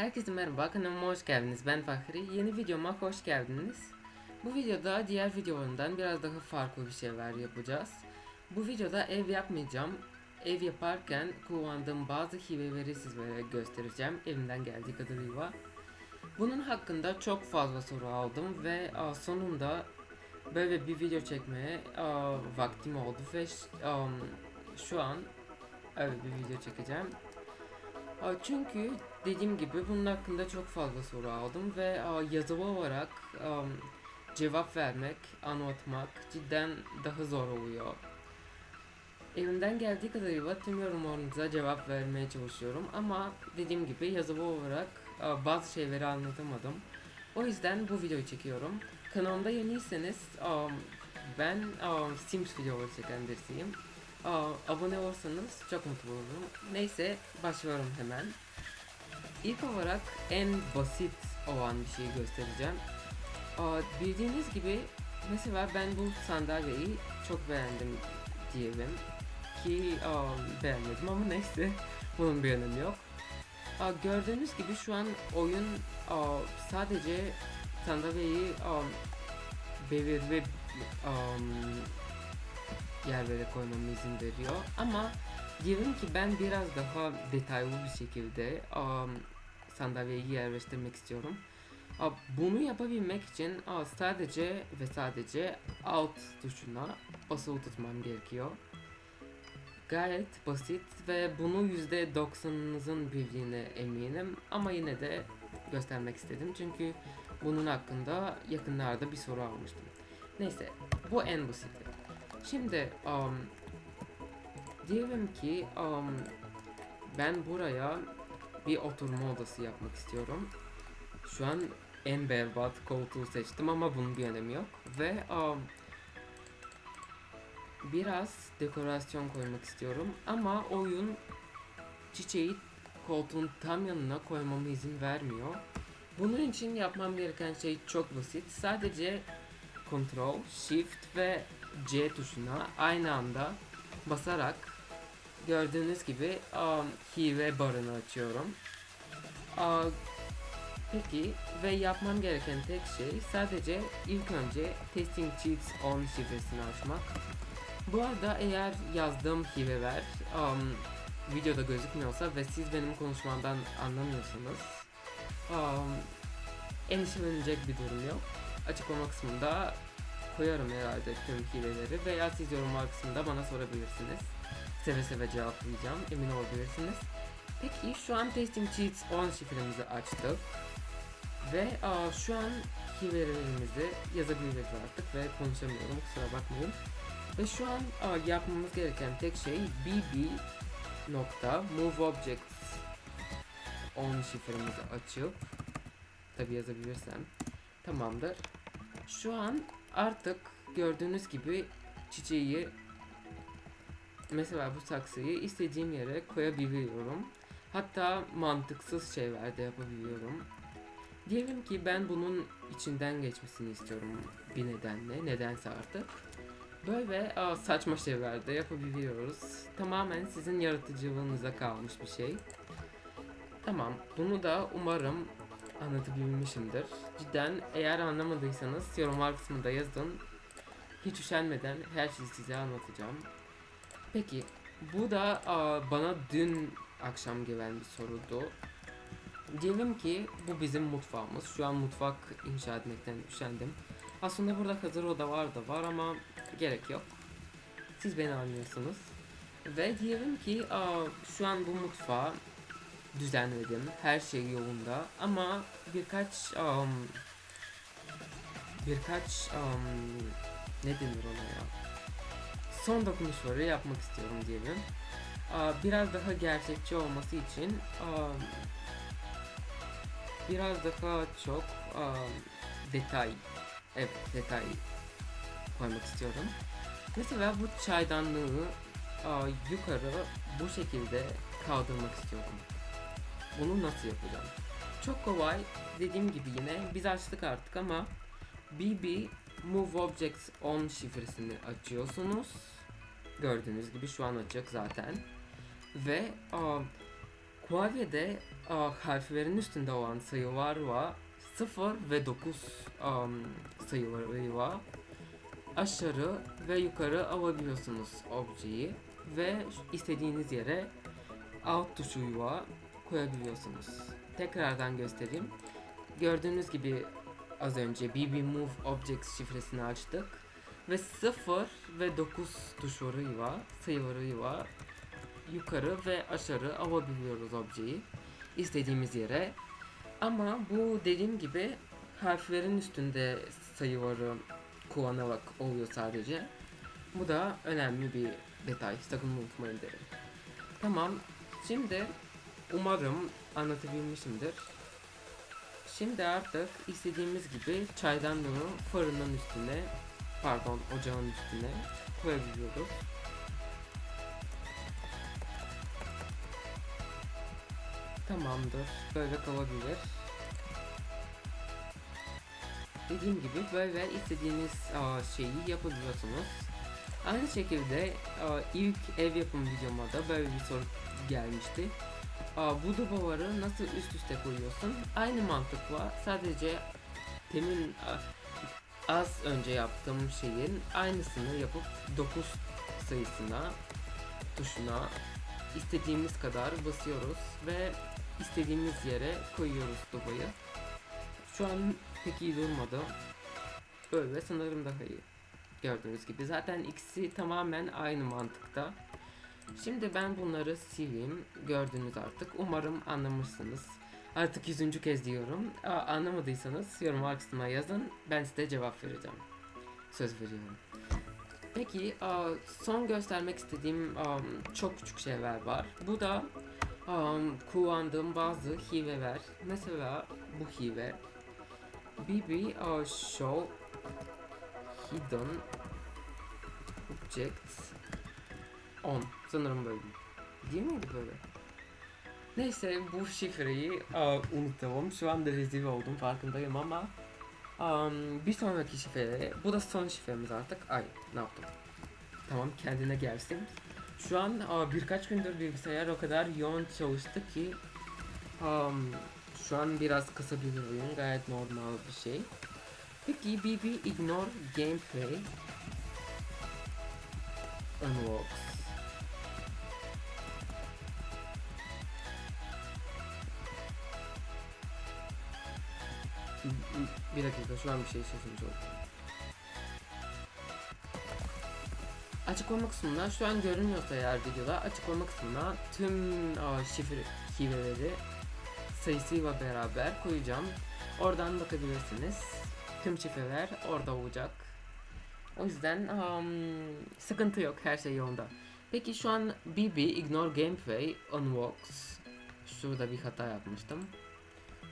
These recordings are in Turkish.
Herkese merhaba kanalıma hoş geldiniz. Ben Fahri. Yeni videoma hoş geldiniz. Bu videoda diğer videolarımdan biraz daha farklı bir şeyler yapacağız. Bu videoda ev yapmayacağım. Ev yaparken kullandığım bazı hileleri sizlere göstereceğim. Elimden geldiği kadarıyla. Bunun hakkında çok fazla soru aldım ve sonunda böyle bir video çekmeye vaktim oldu ve şu an öyle bir video çekeceğim. Çünkü dediğim gibi bunun hakkında çok fazla soru aldım ve yazılı olarak cevap vermek, anlatmak cidden daha zor oluyor. Elimden geldiği kadarıyla tüm yorumlarınıza cevap vermeye çalışıyorum ama dediğim gibi yazılı olarak bazı şeyleri anlatamadım. O yüzden bu videoyu çekiyorum. Kanalımda yeniyseniz ben Sims videoları çeken birisiyim. Aa, abone olursanız çok mutlu olurum. Neyse başlıyorum hemen. İlk olarak en basit olan bir şeyi göstereceğim. Aa, bildiğiniz gibi mesela ben bu sandalyeyi çok beğendim diyelim. Ki aa, beğenmedim ama neyse bunun bir önemi yok. Aa, gördüğünüz gibi şu an oyun aa, sadece sandalyeyi aa, belirli aa, yerlere koymama izin veriyor. Ama diyelim ki ben biraz daha detaylı bir şekilde um, sandalyeyi yerleştirmek istiyorum. Bunu yapabilmek için sadece ve sadece alt tuşuna basılı tutmam gerekiyor. Gayet basit ve bunu %90'ınızın bildiğine eminim ama yine de göstermek istedim çünkü bunun hakkında yakınlarda bir soru almıştım. Neyse bu en basiti. Şimdi um, diyelim ki um, ben buraya bir oturma odası yapmak istiyorum. Şu an en berbat koltuğu seçtim ama bunun bir önemi yok. Ve um, biraz dekorasyon koymak istiyorum ama oyun çiçeği koltuğun tam yanına koymama izin vermiyor. Bunun için yapmam gereken şey çok basit. Sadece Ctrl, Shift ve C tuşuna aynı anda basarak gördüğünüz gibi um, hive barını açıyorum. Aa, peki ve yapmam gereken tek şey sadece ilk önce testing cheats on şifresini açmak. Bu arada eğer yazdığım hiveler um, videoda gözükmüyorsa ve siz benim konuşmamdan anlamıyorsanız um, endişelenecek bir durum yok. Açıklama kısmında koyarım herhalde tüm hileleri veya siz yorumlar kısmında bana sorabilirsiniz. Seve seve cevaplayacağım emin olabilirsiniz. Peki şu an testing cheats 10 şifremizi açtık. Ve aa, şu an hilelerimizi yazabiliriz artık ve konuşamıyorum kusura bakmayın. Ve şu an aa, yapmamız gereken tek şey bb nokta move objects 10 şifremizi açıp tabi yazabilirsem tamamdır. Şu an artık gördüğünüz gibi çiçeği mesela bu saksıyı istediğim yere koyabiliyorum. Hatta mantıksız şeyler de yapabiliyorum. Diyelim ki ben bunun içinden geçmesini istiyorum bir nedenle, nedense artık. Böyle aa, saçma şeyler de yapabiliyoruz. Tamamen sizin yaratıcılığınıza kalmış bir şey. Tamam, bunu da umarım anlatabilmişimdir. Cidden eğer anlamadıysanız yorumlar kısmında yazın. Hiç üşenmeden her şeyi size anlatacağım. Peki bu da aa, bana dün akşam gelen bir sorudu. Diyelim ki bu bizim mutfağımız. Şu an mutfak inşa etmekten üşendim. Aslında burada hazır odalar da var ama gerek yok. Siz beni anlıyorsunuz. Ve diyelim ki aa, şu an bu mutfağı düzenledim. Her şey yolunda ama birkaç um, birkaç um, ne denir ona ya? Son dokunuşları yapmak istiyorum diyelim. Biraz daha gerçekçi olması için um, biraz daha çok um, detay evet detay koymak istiyorum. Mesela bu çaydanlığı aa, yukarı bu şekilde kaldırmak istiyorum. Bunu nasıl yapacağım? Çok kolay. Dediğim gibi yine biz açtık artık ama BB Move Objects On şifresini açıyorsunuz. Gördüğünüz gibi şu an açık zaten. Ve aa, klavyede aa, harflerin üstünde olan sayılar var. 0 ve 9 um, sayıları var. Aşağı ve yukarı alabiliyorsunuz objeyi ve istediğiniz yere alt tuşu var koyabiliyorsunuz. Tekrardan göstereyim. Gördüğünüz gibi az önce BB Move Objects şifresini açtık. Ve 0 ve 9 tuşları var, sayıları var. Yukarı ve aşağı alabiliyoruz objeyi istediğimiz yere. Ama bu dediğim gibi harflerin üstünde sayıları kullanarak oluyor sadece. Bu da önemli bir detay. Sakın unutmayın derim. Tamam. Şimdi umarım anlatabilmişimdir. Şimdi artık istediğimiz gibi çaydanlığı fırının üstüne, pardon ocağın üstüne koyabiliyoruz. Tamamdır. Böyle kalabilir. Dediğim gibi böyle istediğiniz şeyi yapabiliyorsunuz. Aynı şekilde ilk ev yapım videoma da böyle bir soru gelmişti. Aa, bu dubaları nasıl üst üste koyuyorsun? Aynı mantıkla sadece temin a- az önce yaptığım şeyin aynısını yapıp 9 sayısına tuşuna istediğimiz kadar basıyoruz ve istediğimiz yere koyuyoruz dubayı. Şu an pek iyi durmadı. Böyle sanırım daha iyi. Gördüğünüz gibi zaten ikisi tamamen aynı mantıkta. Şimdi ben bunları sileyim. Gördünüz artık. Umarım anlamışsınız. Artık yüzüncü kez diyorum. Aa, anlamadıysanız yorum kısmına yazın. Ben size cevap vereceğim. Söz veriyorum. Peki son göstermek istediğim çok küçük şeyler var. Bu da aa, kullandığım bazı hileler. Mesela bu hile. BB aa, Show Hidden Objects On. Sanırım böyle. Değil miydi böyle? Neyse bu şifreyi aa, unutalım. Şu anda rezil oldum farkındayım ama am, bir sonraki şifre. Bu da son şifremiz artık. Ay ne yaptım? Tamam kendine gelsin. Şu an aa, birkaç gündür bilgisayar o kadar yoğun çalıştı ki am, şu an biraz kısabilir oyun. Gayet normal bir şey. Peki BB ignore gameplay unlocks. Bir dakika şu an bir şey şaşırmış oldum. Açıklama kısmına şu an görünmüyorsa eğer videoda açıklama kısmına tüm aa, şifre hileleri sayısıyla beraber koyacağım. Oradan bakabilirsiniz. Tüm şifreler orada olacak. O yüzden am, sıkıntı yok her şey yolunda. Peki şu an BB Ignore Gameplay Unlocks. Şurada bir hata yapmıştım.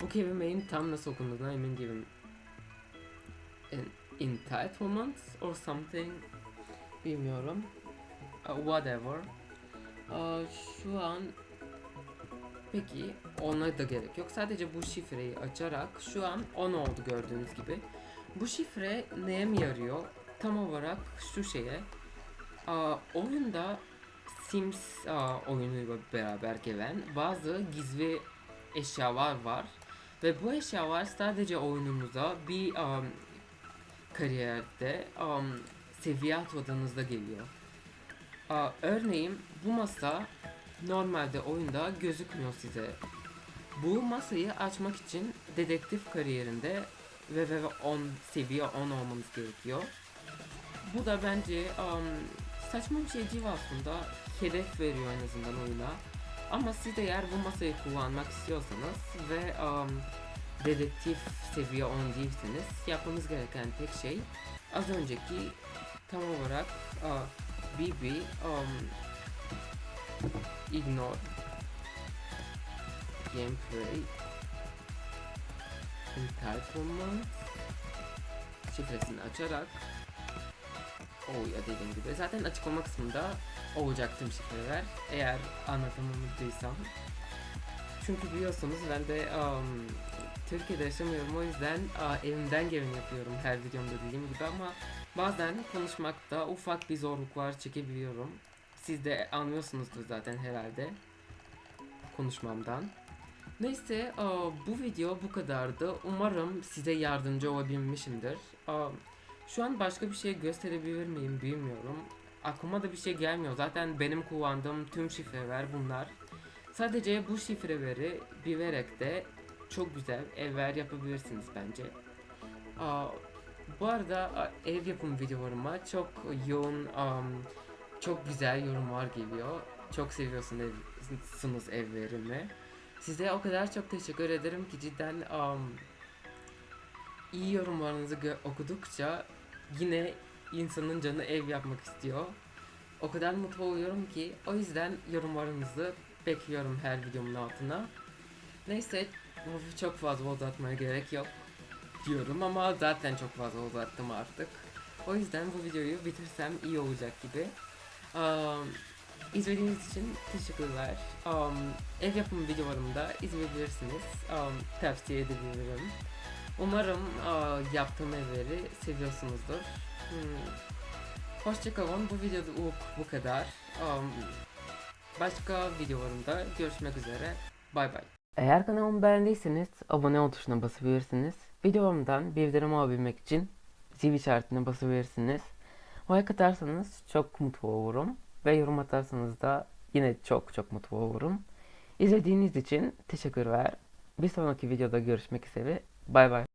Bu kelimenin tam nasıl okunduğuna emin değilim. En- Entitlement or something bilmiyorum. Uh, whatever. Uh, şu an peki ona da gerek yok. Sadece bu şifreyi açarak şu an 10 oldu gördüğünüz gibi. Bu şifre neye mi yarıyor? Tam olarak şu şeye. Aa, oyunda Sims aa, oyunuyla beraber gelen bazı gizli eşyalar var. Ve bu eşyalar sadece oyunumuza bir um, kariyerde um, seviye atladığınızda geliyor. Aa, örneğin bu masa normalde oyunda gözükmüyor size. Bu masayı açmak için dedektif kariyerinde ve ve ve 10 seviye 10 olmanız gerekiyor. Bu da bence um, saçma bir şey değil aslında. Hedef veriyor en azından oyuna. Ama siz eğer bu masayı kullanmak istiyorsanız ve um, dedektif seviye 10 değilseniz yapmanız gereken tek şey az önceki tam olarak uh, BB um, ignore gameplay entitlement şifresini açarak o ya dediğim gibi. Zaten açıklama kısmında olacak tüm şifreler eğer anlatamadıysam çünkü biliyorsunuz ben de um, Türkiye'de yaşamıyorum o yüzden aa, elimden geleni yapıyorum her videomda dediğim gibi ama bazen konuşmakta ufak bir zorluklar çekebiliyorum. Siz de anlıyorsunuzdur zaten herhalde konuşmamdan. Neyse aa, bu video bu kadardı. Umarım size yardımcı olabilmişimdir. Aa, Şu an başka bir şey gösterebilir miyim bilmiyorum. Aklıma da bir şey gelmiyor. Zaten benim kullandığım tüm şifreler bunlar. Sadece bu şifreleri bilerek de çok güzel evler yapabilirsiniz bence. Bu arada ev yapım videolarıma çok yoğun, çok güzel yorumlar geliyor. Çok seviyorsunuz evlerimi. Size o kadar çok teşekkür ederim ki cidden iyi yorumlarınızı okudukça yine insanın canı ev yapmak istiyor. O kadar mutlu oluyorum ki o yüzden yorumlarınızı bekliyorum her videomun altına. Neyse çok fazla uzatmaya gerek yok diyorum ama zaten çok fazla uzattım artık. O yüzden bu videoyu bitirsem iyi olacak gibi. Um, izlediğiniz için teşekkürler. Um, ev yapımı videolarımı da izleyebilirsiniz. Um, tavsiye edebilirim. Umarım uh, yaptığım evleri seviyorsunuzdur. Hmm. Hoşçakalın. Bu videoda bu, bu kadar. Um, başka videolarımda görüşmek üzere. Bay bay. Eğer kanalımı beğendiyseniz abone ol tuşuna basabilirsiniz. Videolarımdan bildirim alabilmek için zil işaretine basabilirsiniz. Like atarsanız çok mutlu olurum. Ve yorum atarsanız da yine çok çok mutlu olurum. İzlediğiniz için teşekkürler. Bir sonraki videoda görüşmek üzere. Bay bay.